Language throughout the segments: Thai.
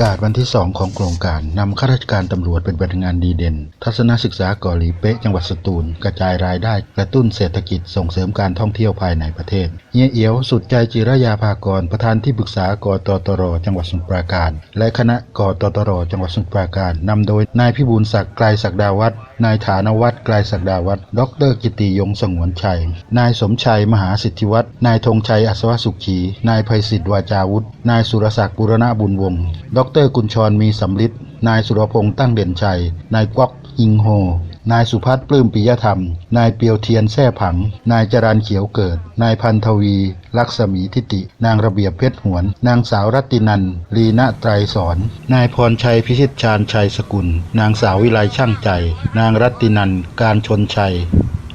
กาศวันที่ 2 ของโครงการนำข้าราชการตำรวจเป็นพนักงานดีเด่น ทัศนศึกษาก่อหลีเป๊ะจังหวัดสตูล กระจายรายได้กระตุ้นเศรษฐกิจส่งเสริมการท่องเที่ยวภายในประเทศเฮียเอียวสุดใจจิรยาภากร ประธานที่ปรึกษากตตร จังหวัดสมุทรปราการ และคณะกตตร จังหวัดสมุทรปราการนำโดยนายพิบูลศักดิ์ไกลศักดาวัฒน์ นายฐานวัฒน์ไกลศักดาวัฒน์ดรกิติยงสงวนชัย นายสมชัยมหาสิทธิวัฒน์นายธงชัยอัศวสุขี นายภัยศิษฐ์วาจาวุฒินายสุรศักดิ์บุรณบุญวงศ์ดรกุลชรมีสำลิดนายสุรพงษ์ตั้งเด่นชัย นายก๊อกอิงโฮ นายสุพัฒน์ปลื้มปิยธรรม นายเปียวเทียนแท่ผัง นายจรันเขียวเกิด นายพันทวี ลักษมีทิติ นางระเบียบเพชรหวน นางสาวรัตินันลีณไตรสอน นายพรชัยพิชิตชาญชัยสกุล นางสาววิไลช่างใจ นางรัตินันการชนชัย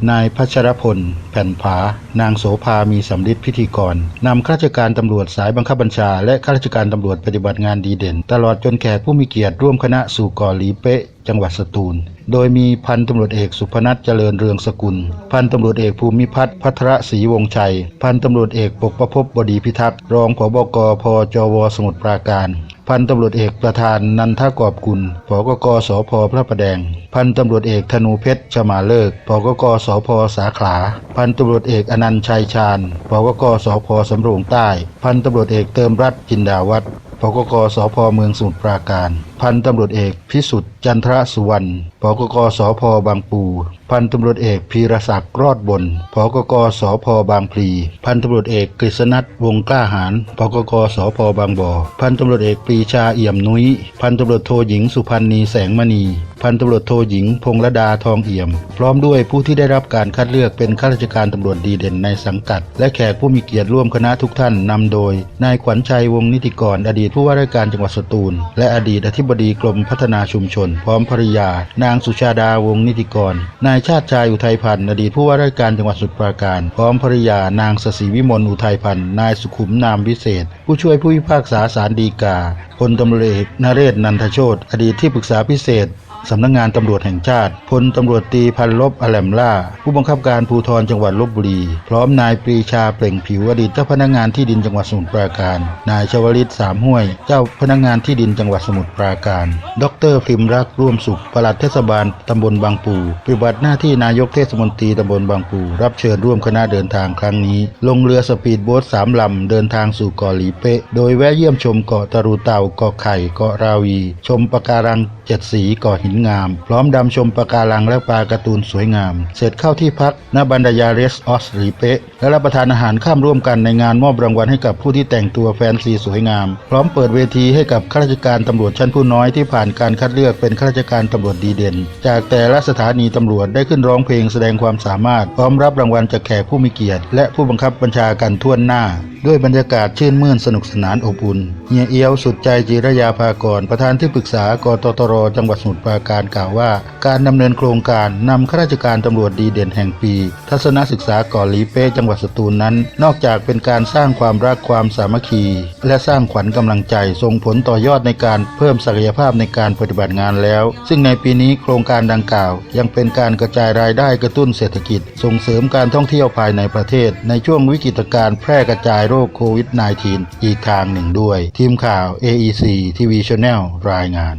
นายพัชรพล แผ่นผา นางโสภามีสำลิดพิธีกร นำข้าราชการตำรวจสายบังคับบัญชา และข้าราชการตำรวจปฏิบัติงานดีเด่น ตลอดจนแขกผู้มีเกียรติร่วมคณะสู่ก่อหลีเป๊ะ จังหวัดสตูล โดยมีพันตำรวจเอกสุพนัทเจริญเรืองสกุล พันตำรวจเอกภูมิพัฒน์พัทรศรีวงชัย พันตำรวจเอกปกประพบบดีพิทักษ์ รองผบกพจวสมุทรปราการ พันตำรวจเอกประธานนันทกอบกุลผกกสพพระประแดง พันตำรวจเอกธนูเพชรชมาเลิกผกกสพสาขา พันตำรวจเอกอนันต์ชัยชาญผกกสพสำโรงใต้ พันตำรวจเอกเติมรัตน์จินดาวัฒน์ผกกสพเมืองสมุทรปราการ พันตำรวจเอกพิสุทธิ์ จันทรสุวรรณผกกสพบางปู พันตำรวจเอกพีรศักดิ์รอดบนผกกสพบางพลี พันตำรวจเอกกฤษณัทวงกล้าหารผกกสพบางบ่อ พันตำรวจเอกปีชาเอี่ยมนุ้ย พันตำรวจโทหญิงสุพันธ์นีแสงมณี พันตำรวจโทหญิงพงรดาทองเอี่ยม พร้อมด้วยผู้ที่ได้รับการคัดเลือกเป็นข้าราชการตำรวจดีเด่นในสังกัด และแขกผู้มีเกียรติร่วมคณะทุกท่านนำโดยนายขวัญชัยวงนิติกรอดีตผู้ว่าราชการจังหวัดสตูล และอดีตอธิบดีกรมพัฒนาชุมชนพร้อมภริยา นางสุชาดาวงนิติกร นายชาติชายอุทัยพันธ์อดีตผู้ว่าราชการจังหวัดสุทรปราการ พร้อมภริยานางสศิวิมลอุทัยพันธ์นายสุขุมนามวิเศษ ผู้ช่วยผู้พิพากษาสารดีกาพลตำรวจเอกนเรศนันทโชตอดีตที่ปรึกษาพิเศษ สำนักงงานตำรวจแห่งชาติพลตำรวจตีพันลบอแลมล่า ผู้บังคับการภูธรจังหวัดลบบุรี พร้อมนายปรีชาเปล่งผิวอดีตเจ้าพนักงานที่ดินจังหวัดสมุทรปราการ นายชวลิตสามห้วย เจ้าพนักงานที่ดินจังหวัดสมุทรปราการ ดรพิมรักร่วมสุขปลัดเทศบาลตำบลบางปูปฏิบัติหน้าที่นายกเทศมนตรีตำบลบางปู รับเชิญร่วมคณะเดินทางครั้งนี้ ลงเรือสปีดโบ๊ทสามลำเดินทางสู่เกาะหลีเป๊ะโดยแวะเยี่ยมชมเกาะตะรูเต่าเกาะไข่เกาะราวี ชมปะการังเจ็ดสีเกาะหินงาม พร้อมดำชมปะการังและปลาการ์ตูนสวยงาม เสร็จเข้าที่พักณบันดายาเรสออสหลีเปะและรับประทานอาหารข้ามร่วมกันในงานมอบรางวัลให้กับผู้ที่แต่งตัวแฟนซีสวยงาม พร้อมเปิดเวทีให้กับข้าราชการตำรวจชั้นผู้น้อยที่ผ่านการคัดเลือกเป็นข้าราชการตำรวจดีเด่น จากแต่ละสถานีตำรวจได้ขึ้นร้องเพลงแสดงความสามารถ พร้อมรับรางวัลจากแขกผู้มีเกียรติ และผู้บังคับบัญชากันทั่วหน้า ด้วยบรรยากาศชื่นมื่นสนุกสนานอบอุ่นเฮียเอียวสุดใจจิรยาภากร ประธานที่ปรึกษากตตรจังหวัดสมุทรปราการกล่าวว่า การดำเนินโครงการนำข้าราชการตำรวจดีเด่นแห่งปี ทัศนศึกษาก่อหลีเป้จังหวัดสตูลนั้น นอกจากเป็นการสร้างความรักความสามัคคี และสร้างขวัญกำลังใจส่งผลต่อยอดในการเพิ่มศักยภาพในการปฏิบัติงานแล้ว ซึ่งในปีนี้โครงการดังกล่าว ยังเป็นการกระจายรายได้กระตุ้นเศรษฐกิจ ส่งเสริมการท่องเที่ยวภายในประเทศ ในช่วงวิกฤตการณ์แพร่กระจายโรคโควิด -19 อีกทางหนึ่งด้วย ทีมข่าว AEC TV Channel รายงาน